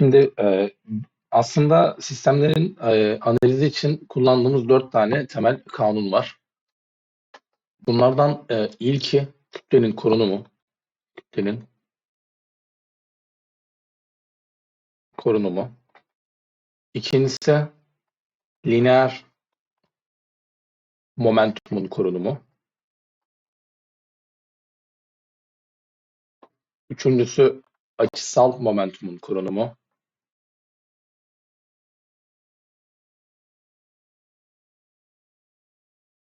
Şimdi e, aslında sistemlerin e, analizi için kullandığımız dört tane temel kanun var. Bunlardan e, ilki kütlenin korunumu. Kütlenin korunumu. İkincisi lineer momentumun korunumu. Üçüncüsü açısal momentumun korunumu.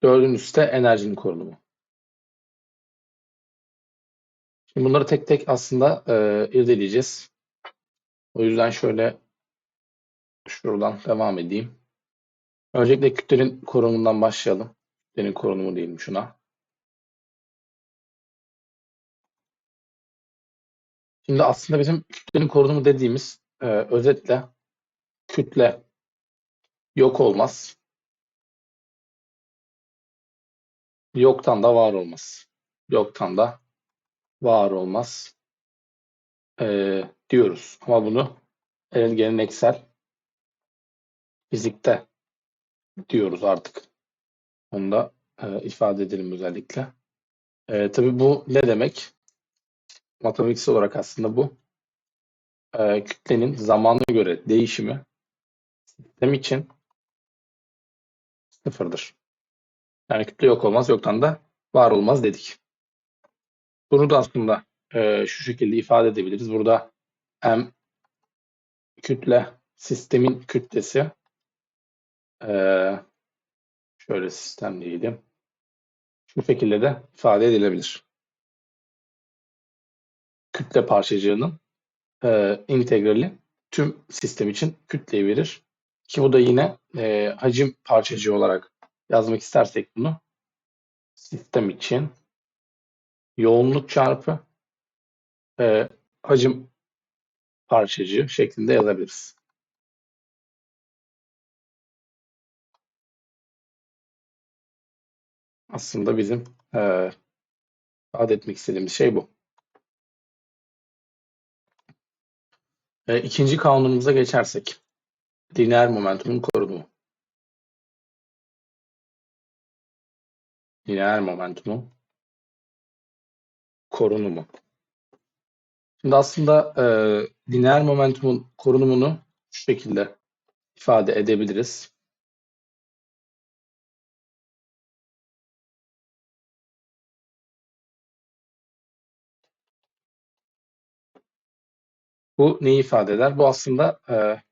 Dördüncüsü de enerjinin korunumu. Şimdi bunları tek tek aslında e, irdeleyeceğiz. O yüzden şöyle şuradan devam edeyim. Öncelikle kütlenin korunumundan başlayalım. Kütlenin korunumu diyelim şuna. Şimdi aslında bizim kütlenin korunumu dediğimiz e, özetle kütle yok olmaz. Yoktan da var olmaz. Yoktan da var olmaz e, diyoruz. Ama bunu en geleneksel fizikte diyoruz artık. Onu da e, ifade edelim özellikle. E, tabii bu ne demek? Matematiksel olarak aslında bu e, kütlenin zamana göre değişimi sistem için sıfırdır. Yani kütle yok olmaz, yoktan da var olmaz dedik. Bunu da aslında e, şu şekilde ifade edebiliriz. Burada m kütle sistemin kütlesi e, şöyle sistem diyelim. Şu şekilde de ifade edilebilir. Kütle parçacığının e, integrali tüm sistem için kütleyi verir. Ki bu da yine e, hacim parçacığı olarak yazmak istersek bunu sistem için yoğunluk çarpı e, hacim parçacığı şeklinde yazabiliriz. Aslında bizim e, ifade etmek istediğimiz şey bu. E, ikinci kanunumuza geçersek. Lineer momentumun Lineer momentumun korunumu. Şimdi aslında e, lineer momentumun korunumunu şu şekilde ifade edebiliriz. Bu neyi ifade eder? Bu aslında e,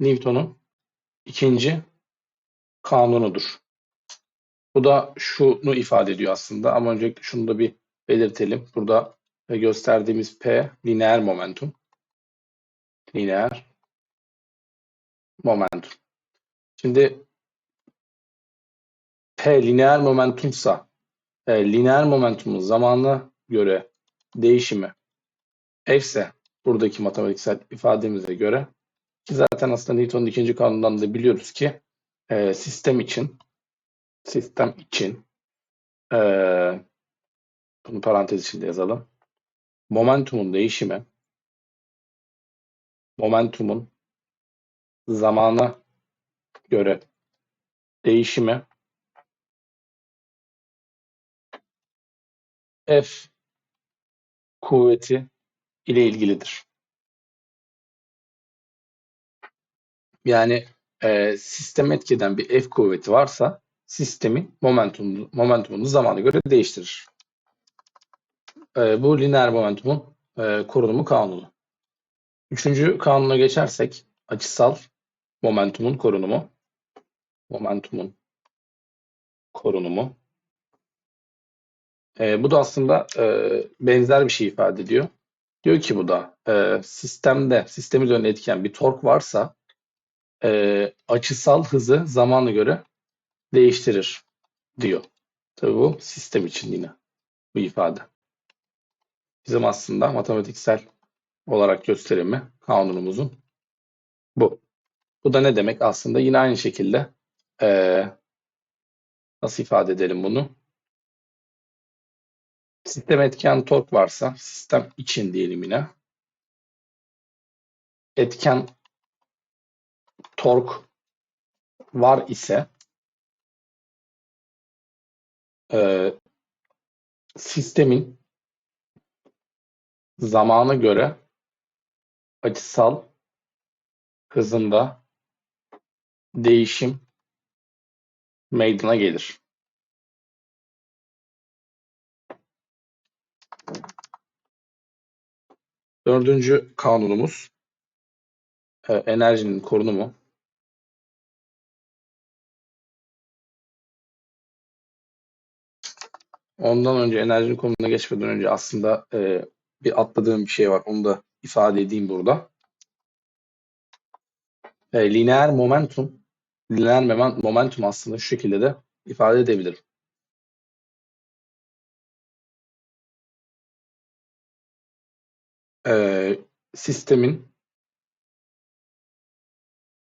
Newton'un ikinci kanunudur. Bu da şunu ifade ediyor aslında ama öncelikle şunu da bir belirtelim. Burada gösterdiğimiz P lineer momentum. Lineer momentum. Şimdi P lineer momentumsa e, lineer momentumun zamanına göre değişimi F ise buradaki matematiksel ifademize göre zaten aslında Newton'un ikinci kanunundan da biliyoruz ki e, sistem için sistem için e, bunu parantez içinde yazalım. Momentumun değişimi momentumun zamana göre değişimi F kuvveti ile ilgilidir. Yani e, sistem etkeden bir F kuvveti varsa sistemin momentum, momentumunu zamana göre değiştirir. E, bu lineer momentumun e, korunumu kanunu. Üçüncü kanuna geçersek açısal momentumun korunumu. Momentumun korunumu. E, bu da aslında e, benzer bir şey ifade ediyor. Diyor ki bu da e, sistemde, sistemi üzerine etken bir tork varsa e, açısal hızı zamana göre değiştirir diyor. Tabii bu sistem için yine bu ifade. Bizim aslında matematiksel olarak gösterimi kanunumuzun bu. Bu da ne demek? Aslında yine aynı şekilde e, nasıl ifade edelim bunu? Sistem etken tork varsa sistem için diyelim yine. etken tork var ise e, sistemin zamana göre açısal hızında değişim meydana gelir. Dördüncü kanunumuz e, enerjinin korunumu. Ondan önce enerjinin konumuna geçmeden önce aslında e, bir atladığım bir şey var. Onu da ifade edeyim burada. E, lineer momentum, lineer momentum aslında şu şekilde de ifade edebilirim. E, sistemin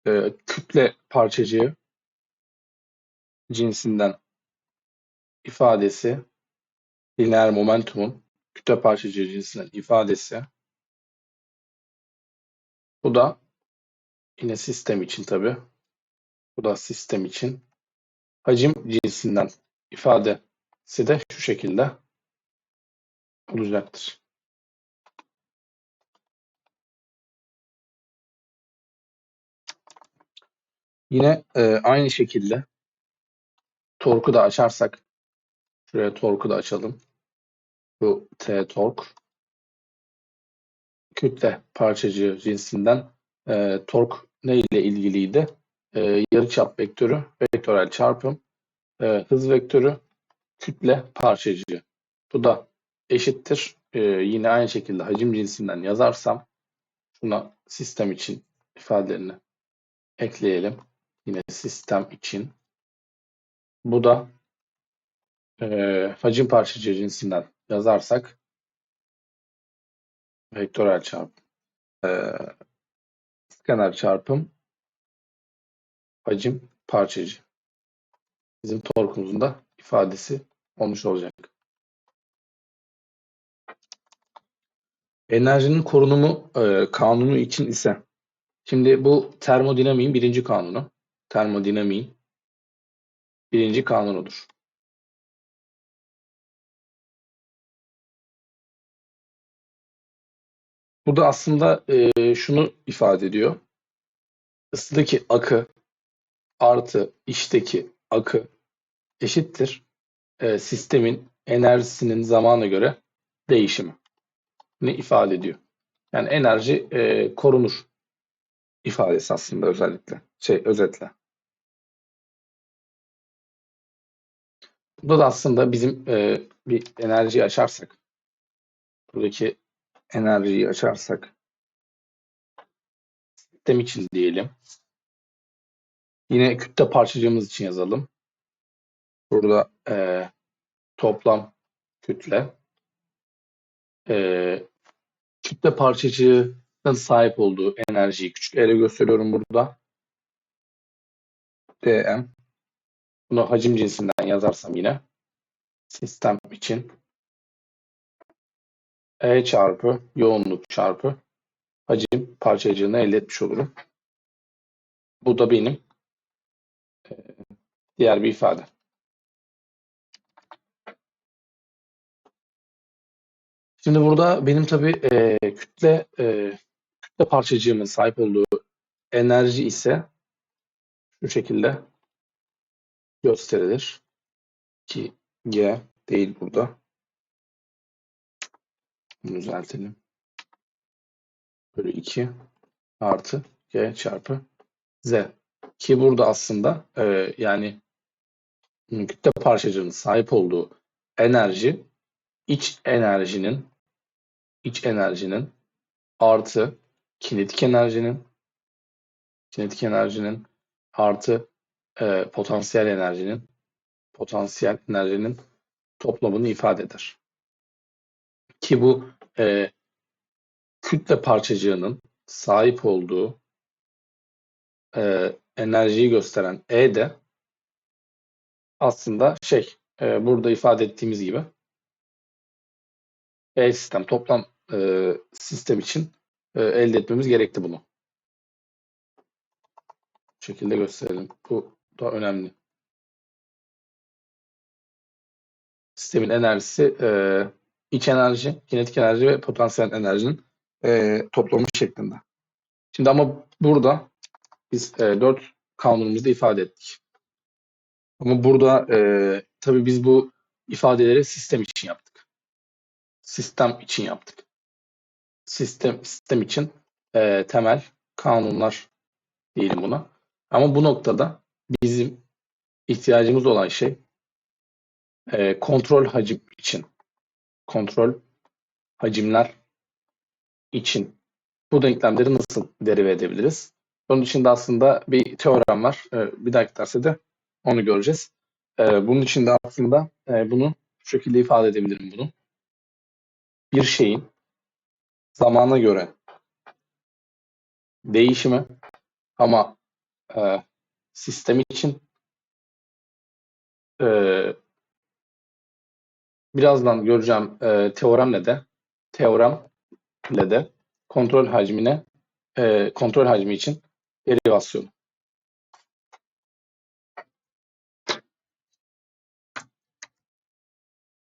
e, kütle parçacığı cinsinden ifadesi lineer momentumun kütle parçacığı cinsinden ifadesi bu da yine sistem için tabi bu da sistem için hacim cinsinden ifadesi de şu şekilde olacaktır. Yine e, aynı şekilde torku da açarsak şuraya torku da açalım. Bu T tork kütle parçacığı cinsinden e, tork ne ile ilgiliydi? E, yarıçap vektörü, vektörel çarpım, e, hız vektörü, kütle parçacığı. Bu da eşittir. E, yine aynı şekilde hacim cinsinden yazarsam şuna sistem için ifadelerini ekleyelim. Yine sistem için. Bu da e, hacim parçacığı cinsinden yazarsak vektörel çarpım e, skener çarpım hacim parçacı. Bizim torkumuzun da ifadesi olmuş olacak. Enerjinin korunumu e, kanunu için ise şimdi bu termodinamiğin birinci kanunu. Termodinamiğin birinci kanunudur. Burada aslında e, şunu ifade ediyor. Isıdaki akı artı içteki akı eşittir e, sistemin enerjisinin zamana göre değişimi ne ifade ediyor. Yani enerji e, korunur ifadesi aslında özellikle şey özetle. Burada da aslında bizim e, bir enerjiyi açarsak buradaki enerjiyi açarsak sistem için diyelim. Yine kütle parçacığımız için yazalım. Burada e, toplam kütle e, kütle parçacığının sahip olduğu enerjiyi küçük ele gösteriyorum burada. dm bunu hacim cinsinden yazarsam yine sistem için E çarpı yoğunluk çarpı hacim parçacığını elde etmiş olurum. Bu da benim e, diğer bir ifade. Şimdi burada benim tabii e, kütle e, kütle parçacığımın sahip olduğu enerji ise şu şekilde gösterilir. Ki G değil burada. Bunu düzeltelim. Bölü 2 artı G çarpı Z. Ki burada aslında e, yani kütle parçacığının sahip olduğu enerji iç enerjinin iç enerjinin artı kinetik enerjinin kinetik enerjinin artı e, potansiyel enerjinin potansiyel enerjinin toplamını ifade eder. Ki bu e, kütle parçacığının sahip olduğu e, enerjiyi gösteren E de aslında şey e, burada ifade ettiğimiz gibi E sistem toplam e, sistem için e, elde etmemiz gerekti bunu. şekilde gösterelim. Bu da önemli. Sistemin enerjisi e, iç enerji, kinetik enerji ve potansiyel enerjinin e, toplamı şeklinde. Şimdi ama burada biz e, 4 kanunumuzda ifade ettik. Ama burada e, tabii biz bu ifadeleri sistem için yaptık. Sistem için yaptık. Sistem sistem için e, temel kanunlar diyelim buna. Ama bu noktada bizim ihtiyacımız olan şey e, kontrol hacim için. Kontrol hacimler için bu denklemleri nasıl derive edebiliriz? Bunun için de aslında bir teorem var. E, bir dahaki derste de onu göreceğiz. E, bunun için de aslında e, bunu şu şekilde ifade edebilirim bunu. Bir şeyin zamana göre değişimi ama e, sistem için e, birazdan göreceğim e, teoremle de teoremle de kontrol hacmine e, kontrol hacmi için derivasyonu.